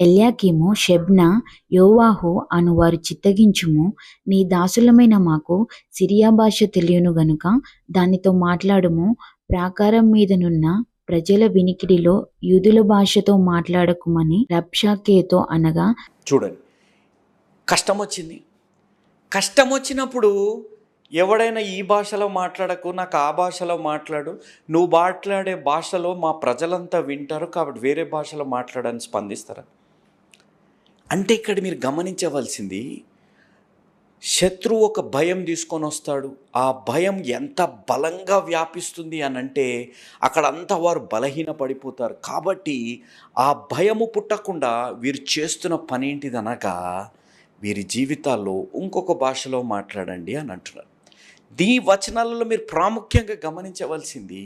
ఎల్యాకీము షెబ్నా యోవాహు అను వారు చిత్తగించుము. నీ దాసులమైన మాకు సిరియా భాష తెలియను గనుక దానితో మాట్లాడుము. ప్రాకారం మీదనున్న ప్రజల వినికిడిలో యూదుల భాషతో మాట్లాడకుమని రబ్షాకేతో అనగా చూడండి. కష్టం వచ్చింది కష్టం వచ్చినప్పుడు ఎవడైనా ఈ భాషలో మాట్లాడకు నాకు ఆ భాషలో మాట్లాడు. నువ్వు మాట్లాడే భాషలో మా ప్రజలంతా వింటారు కాబట్టి వేరే భాషలో మాట్లాడని స్పందిస్తారా అంటే ఇక్కడ మీరు గమనించవలసింది శత్రువు ఒక భయం తీసుకొని వస్తాడు. ఆ భయం ఎంత బలంగా వ్యాపిస్తుంది అని అంటే అక్కడంతా వారు బలహీన పడిపోతారు కాబట్టి ఆ భయము పుట్టకుండా వీరు చేస్తున్న పని ఏంటిదనగా వీరి జీవితాల్లో ఇంకొక భాషలో మాట్లాడండి అని అంటున్నారు. దీని వచనాలలో మీరు ప్రాముఖ్యంగా గమనించవలసింది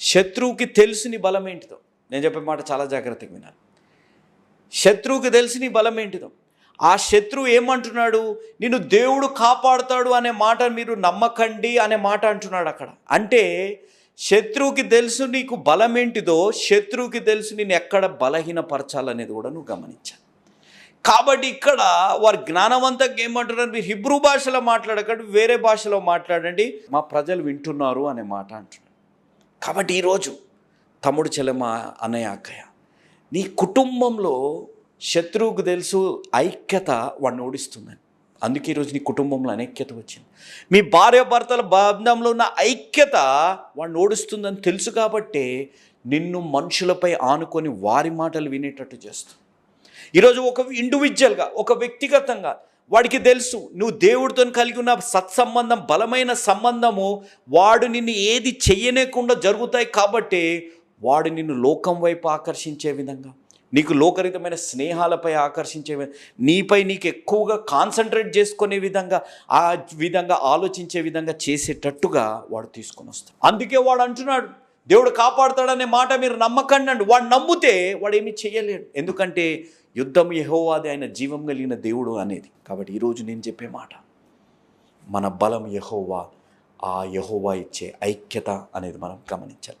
శత్రువుకి తెలుసుని బలం ఏంటిదో. నేను చెప్పే మాట చాలా జాగ్రత్తగా వినాలి. శత్రువుకి తెలిసి నీ బలం ఏంటిదో. ఆ శత్రువు ఏమంటున్నాడు? నిన్ను దేవుడు కాపాడుతాడు అనే మాట మీరు నమ్మకండి అనే మాట అంటున్నాడు అక్కడ. అంటే శత్రువుకి తెలుసు నీకు బలం ఏంటిదో శత్రువుకి తెలుసు నేను ఎక్కడ బలహీనపరచాలనేది కూడా నువ్వు గమనించాలి. కాబట్టి ఇక్కడ వారు జ్ఞానవంతంగా ఏమంటున్నారు? మీరు హిబ్రూ భాషలో మాట్లాడకండి వేరే భాషలో మాట్లాడండి. మా ప్రజలు వింటున్నారు అనే మాట అంటున్నారు కాబట్టి ఈరోజు తమ్ముడు చెల్లెమ్మ అన్నయ్య అక్కయ్య నీ కుటుంబంలో శత్రువుకు తెలుసు ఐక్యత వాడిని ఓడిస్తుందని. అందుకే ఈరోజు నీ కుటుంబంలో అనైక్యత వచ్చింది. మీ భార్యాభర్తల బంధంలో ఉన్న ఐక్యత వాడిని ఓడిస్తుందని తెలుసు కాబట్టే నిన్ను మనుషులపై ఆనుకొని వారి మాటలు వినేటట్టు చేస్తుంది. ఈరోజు ఒక ఇండివిజువల్గా ఒక వ్యక్తిగతంగా వాడికి తెలుసు నువ్వు దేవుడితో కలిగి ఉన్న సత్సంబంధం బలమైన సంబంధము వాడు నిన్ను ఏది చెయ్యనేకుండా జరుగుతాయి కాబట్టి వాడు నిన్ను లోకం వైపు ఆకర్షించే విధంగా నీకు లోకరితమైన స్నేహాలపై ఆకర్షించే నీపై నీకు ఎక్కువగా కాన్సన్ట్రేట్ చేసుకునే విధంగా ఆ విధంగా ఆలోచించే విధంగా చేసేటట్టుగా వాడు తీసుకొని వస్తాడు. అందుకే వాడు అంటున్నాడు దేవుడు కాపాడుతాడనే మాట మీరు నమ్మకండి వాడు నమ్మితే వాడు ఏమీ చేయలేడు. ఎందుకంటే యుద్ధం యహోవాది ఆయన జీవం కలిగిన దేవుడు అనేది. కాబట్టి ఈరోజు నేను చెప్పే మాట మన బలం యహోవా ఆ యహోవా ఇచ్చే ఐక్యత అనేది మనం గమనించాలి.